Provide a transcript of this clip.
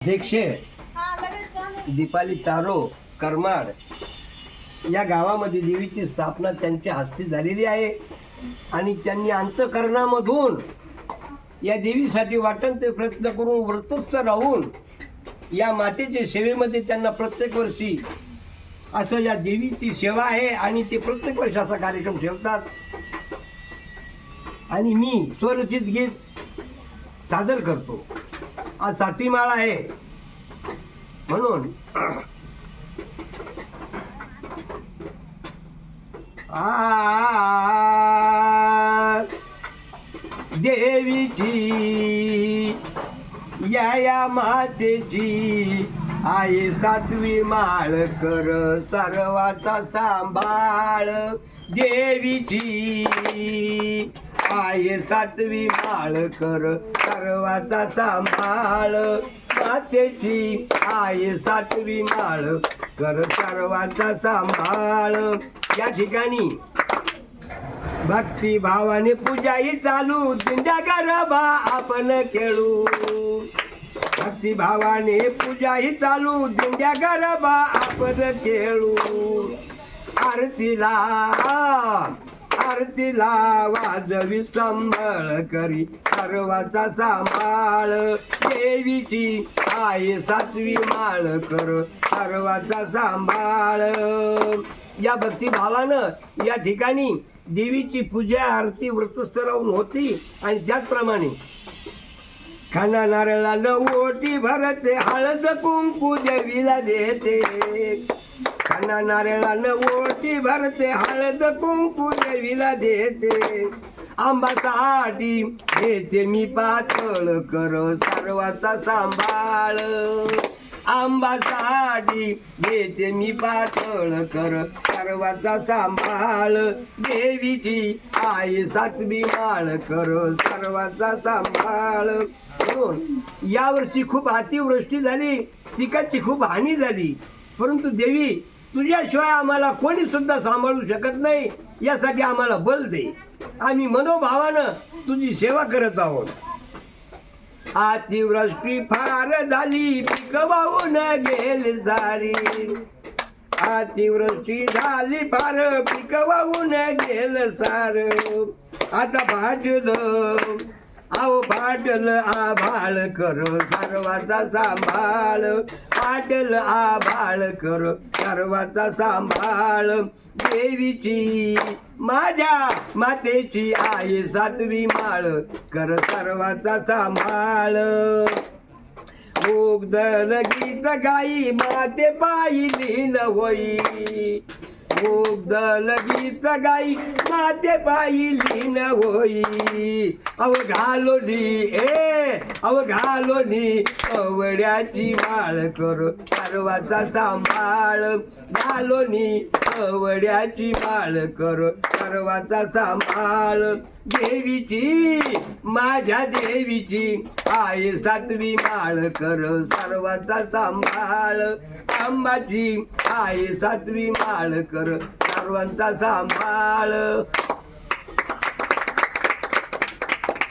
अध्यक्ष दीपाली तारो करमाड या गावामध्ये देवीची स्थापना त्यांच्या हस्ते झालेली आहे आणि त्यांनी अंतकरणामधून या देवीसाठी वाटण ते प्रयत्न करून व्रतस्थ राहून या मातेच्या सेवेमध्ये त्यांना प्रत्येक वर्षी असं या देवीची सेवा आहे आणि ते प्रत्येक वर्षी असा कार्यक्रम ठेवतात. आणि मी स्वरचित गीत सादर करतो. आज साती माळ आहे. म्हणून आ देवीची या या मातेची आई सातवी माळ कर सर्वाचा सांभाळ. देवीची आहे सातवी माळ कर सर्वाचा सांभाळ. मातेची आहे सातवी माळ कर सर्वाचा सांभाळ. या ठिकाणी भक्ती भावाने पूजाही चालू. दिंड्या गरबा आपण खेळू. भक्ती भावाने पूजाही चालू. दिंड्या गरबा आपण खेळू. आरतीला आरतीला वाजवी संभळ करी सर्वाचा सांभाळ. देवीची आई सातवी माळ कर सर्वाचा सांभाळ. या भक्तिभावानं या ठिकाणी देवीची पूजा आरती वृत्तस्तरावून राहून होती आणि त्याचप्रमाणे खाना नारळाला ओटी भरते हळद कुंकू देवीला देते. खाना नारळानं ओटी भरते हळद कुंकू देवीला देते. आंबासाठी घेते मी पातळ कर सर्वाचा सांभाळ. आंबासाठी घेते मी पातळ कर सर्वाचा सांभाळ. देवीची आई सातवी माळ कर सर्वाचा सांभाळ. हो. यावर्षी खूप अतिवृष्टी झाली पिकाची खूप हानी झाली. परंतु देवी तुझ्याशिवाय आम्हाला कोणी सुद्धा सांभाळू शकत नाही यासाठी आम्हाला बल दे. आम्ही मनोभावानं तुझी सेवा करत आहोत. अतिवृष्टी फार झाली पीक वाहून गेली सारी अतिवृष्टी झाली फार पीक वाहून गेल सार. आता फाटलं आव फाटल आभाळ कर सर्वाचा सांभाळ. फाटल आभाळ कर सर्वाचा सांभाळ. देवीची माझ्या मातेची आई सातवी माळ कर सर्वाचा सांभाळ. मुग्ध गीत गाई माते पाहिली न होई. गीत गाई माते पाहिली न होई. अव घालोनी ए अव घालोनी अवड्याची माळ कर सर्वाचा सांभाळ. घालोनी वड्याची माळ कर सर्वाचा सांभाळ. देवीची माझ्या देवीची आय सातवी माळ कर सर्वाचा सांभाळ. आंबाची आय सातवी माळ कर सर्वांचा सांभाळ.